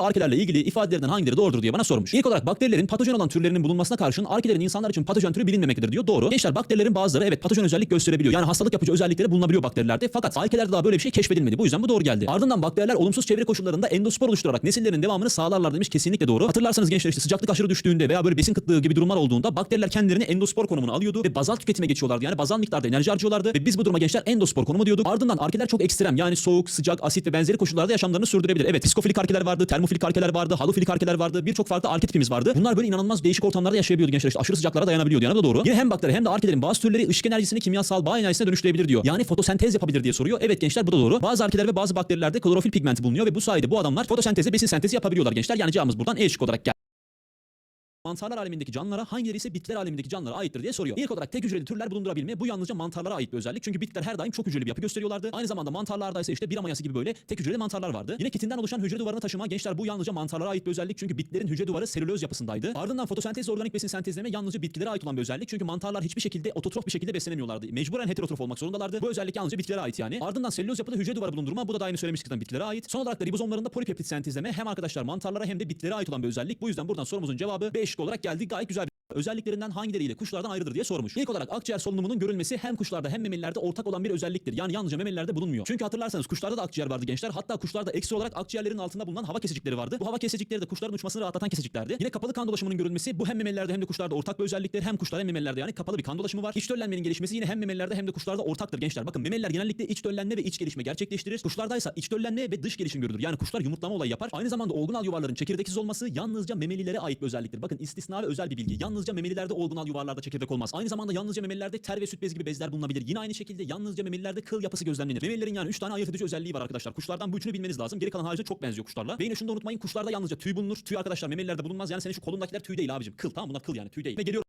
Arkelerle ilgili ifadelerinden hangileri doğrudur diye bana sormuş. İlk olarak bakterilerin patojen olan türlerinin bulunmasına karşın arkelerin insanlar için patojen türü bilinmemektedir diyor. Doğru. Gençler bakterilerin bazıları evet patojen özellik gösterebiliyor. Yani hastalık yapıcı özellikleri bulunabiliyor bakterilerde. Fakat arkelerde daha böyle bir şey keşfedilmedi. Bu yüzden bu doğru geldi. Ardından bakteriler olumsuz çevre koşullarında endospor oluşturarak nesillerinin devamını sağlarlar demiş. Kesinlikle doğru. Hatırlarsanız gençler işte sıcaklık aşırı düştüğünde veya böyle besin kıtlığı gibi durumlar olduğunda bakteriler kendilerini endospor konumuna alıyordu ve bazal tüketime geçiyorlardı. Yani bazal miktarda enerji harcıyorlardı ve biz bu duruma gençler endospor konumu diyorduk. Ardından arkeler çok ekstrem yani soğuk, sıcak, asit ve benzeri koşullarda yaşamlarını sürdürebilir. Evet psikofilik arkeler vardı, termofilik arkeler vardı, halofilik arkeler vardı. Birçok farklı arke tipimiz vardı. Bunlar böyle inanılmaz değişik ortamlarda yaşayabiliyordu gençler. İşte aşırı sıcaklara dayanabiliyordu. Yani da doğru. Yine hem bakteri hem de arkelerin bazı türleri ışık enerjisini kimyasal bağ enerjisine dönüştürebilir diyor. Yani fotosentez yapabilir diye soruyor. Evet gençler bu da doğru. Bazı arkeler ve bazı bakterilerde klorofil pigmenti bulunuyor ve bu sayede bu adamlar fotosenteze besin sentezi yapabiliyorlar gençler. Yani cevabımız buradan E olarak geldi. Mantarlar alemindeki canlılara hangileri ise bitkiler alemindeki canlılara aittir diye soruyor. İlk olarak tek hücreli türler bulundurabilme bu yalnızca mantarlara ait bir özellik. Çünkü bitkiler her daim çok hücreli bir yapı gösteriyorlardı. Aynı zamanda mantarlarda ise işte bir amayası gibi böyle tek hücreli mantarlar vardı. Yine kitinden oluşan hücre duvarını taşıma gençler bu yalnızca mantarlara ait bir özellik. Çünkü bitkilerin hücre duvarı selüloz yapısındaydı. Ardından fotosentez organik besin sentezleme yalnızca bitkilere ait olan bir özellik. Çünkü mantarlar hiçbir şekilde ototrof bir şekilde beslenemiyorlardı. Mecburen heterotrof olmak zorundalardı. Bu özellik yalnızca bitkilere ait yani. Ardından selüloz yapılı hücre duvarı bulundurma bu da daha yeni söylemiştik zaten bitkilere ait. Son olarak da ribozomlarında polipeptit sentezleme hem arkadaşlar mantarlara hem de bitkilere ait olan bir özellik. Bu yüzden buradan sorumuzun cevabı B şıkkı olarak geldi. Gayet güzel bir özelliklerinden hangileriyle kuşlardan ayrıdır diye sormuş. İlk olarak akciğer solunumunun görülmesi hem kuşlarda hem memelilerde ortak olan bir özelliktir. Yani yalnızca memelilerde bulunmuyor. Çünkü hatırlarsanız kuşlarda da akciğer vardı gençler. Hatta kuşlarda eksi olarak akciğerlerin altında bulunan hava kesecikleri vardı. Bu hava kesecikleri de kuşların uçmasını rahatlatan keseciklerdi. Yine kapalı kan dolaşımının görülmesi bu hem memelilerde hem de kuşlarda ortak bir özelliktir. Hem kuşlar hem memelilerde yani kapalı bir kan dolaşımı var. İç döllenmenin gelişmesi yine hem memelilerde hem de kuşlarda ortaktır gençler. Bakın memeliler genellikle iç döllenme ve iç gelişme gerçekleştirir. Kuşlardaysa iç döllenme ve dış gelişim görülür. Yani kuşlar yumurtlama olayı yapar. Aynı zamanda olgunal yuvarların çekirdeksiz olması yalnızca memelilere ait bir özelliktir. Bakın istisna ve özel bir bilgi. Yalnızca memelilerde olgunal yuvarlarda çekirdek olmaz. Aynı zamanda yalnızca memelilerde ter ve süt bezi gibi bezler bulunabilir. Yine aynı şekilde yalnızca memelilerde kıl yapısı gözlemlenir. Memelilerin yani 3 tane ayırt edici özelliği var arkadaşlar. Kuşlardan bu üçünü bilmeniz lazım. Geri kalan haricinde çok benziyor kuşlarla. Ve yine şunu da unutmayın kuşlarda yalnızca tüy bulunur. Tüy arkadaşlar memelilerde bulunmaz. Yani senin şu kolundakiler tüy değil abicim. Kıl tamam bunlar kıl yani tüy değil. Ve geliyor